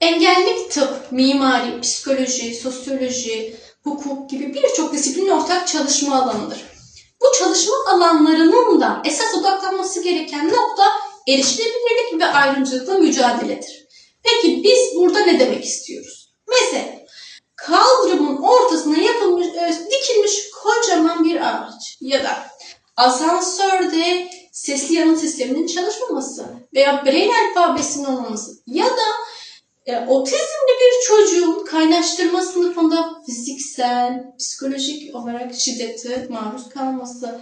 Engellilik tıp, mimari, psikoloji, sosyoloji, hukuk gibi birçok disiplinin ortak çalışma alanıdır. Bu çalışma alanlarının da esas odaklanması gereken nokta erişilebilirlik ve ayrımcılıkla mücadeledir. Peki biz burada ne demek istiyoruz? Mesela kaldırımın ortasına yapılmış, e, dikilmiş kocaman bir ağaç ya da asansörde sesli yanıt sisteminin çalışmaması veya Braille alfabesinin olmaması ya da e, otizmli bir çocuğun kaynaştırma sınıfında fiziksel, psikolojik olarak şiddete maruz kalması.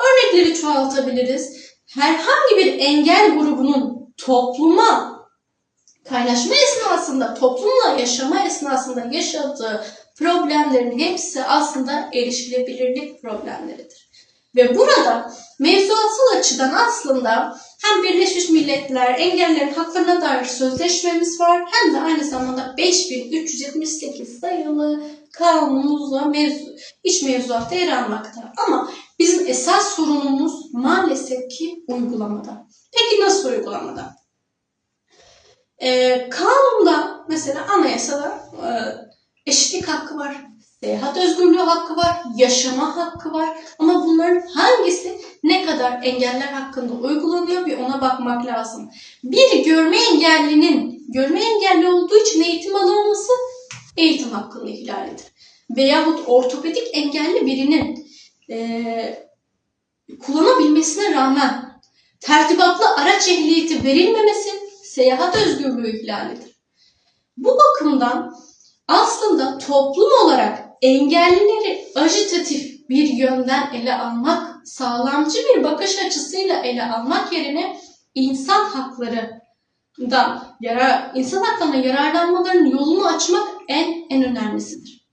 Örnekleri çoğaltabiliriz. Herhangi bir engel grubunun topluma kaynaşma esnasında, toplumla yaşama esnasında yaşadığı problemlerin hepsi aslında erişilebilirlik problemleridir. Ve burada mevzuatsal açıdan aslında hem Birleşmiş Milletler Engellerin Haklarına Dair Sözleşmemiz var hem de aynı zamanda 5378 sayılı kanunumuzla mevzu, iç mevzuatta yer almakta. Ama bizim esas sorunumuz maalesef ki uygulamada. Peki nasıl uygulamada? Ee, kanunda mesela anayasada e, eşitlik hakkı var, seyahat özgürlüğü hakkı var, yaşama hakkı var. Ama bunların hangisi ne kadar engeller hakkında uygulanıyor bir ona bakmak lazım. Bir görme engellinin görme engelli olduğu için eğitim alamaması eğitim hakkının ihlalidir. Veyahut ortopedik engelli birinin e, kullanabilmesine rağmen tertibatlı araç ehliyeti verilmemesi seyahat özgürlüğü ihlalidir. Bu bakımdan aslında toplum olarak engellileri ajitatif bir yönden ele almak, sağlamcı bir bakış açısıyla ele almak yerine insan haklarından yarar, insan haklarına yararlanmaların yolunu açmak en en önemlisidir.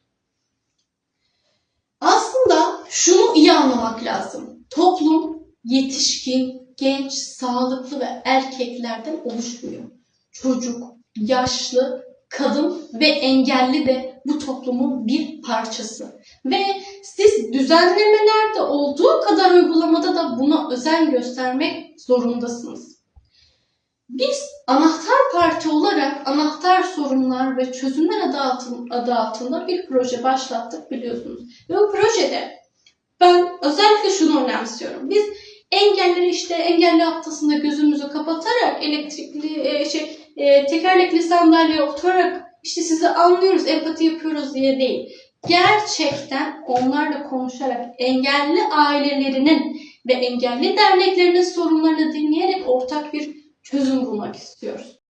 Aslında şunu iyi anlamak lazım. Toplum yetişkin, genç, sağlıklı ve erkeklerden oluşmuyor. Çocuk, yaşlı, kadın ve engelli de bu toplumun bir parçası. Ve siz düzenlemelerde olduğu kadar uygulamada da buna özen göstermek zorundasınız. Biz anahtar parti olarak anahtar sorunlar ve çözümler adı, altın, adı altında bir proje başlattık biliyorsunuz. Ve bu projede ben özellikle şunu önemsiyorum. Biz engelleri işte engelli haftasında gözümüzü kapatarak elektrikli e, şey e, tekerlekli sandalyeye oturarak işte sizi anlıyoruz, empati yapıyoruz diye değil. Gerçekten onlarla konuşarak engelli ailelerinin ve engelli derneklerinin sorunlarını dinleyerek ortak bir çözüm bulmak istiyoruz.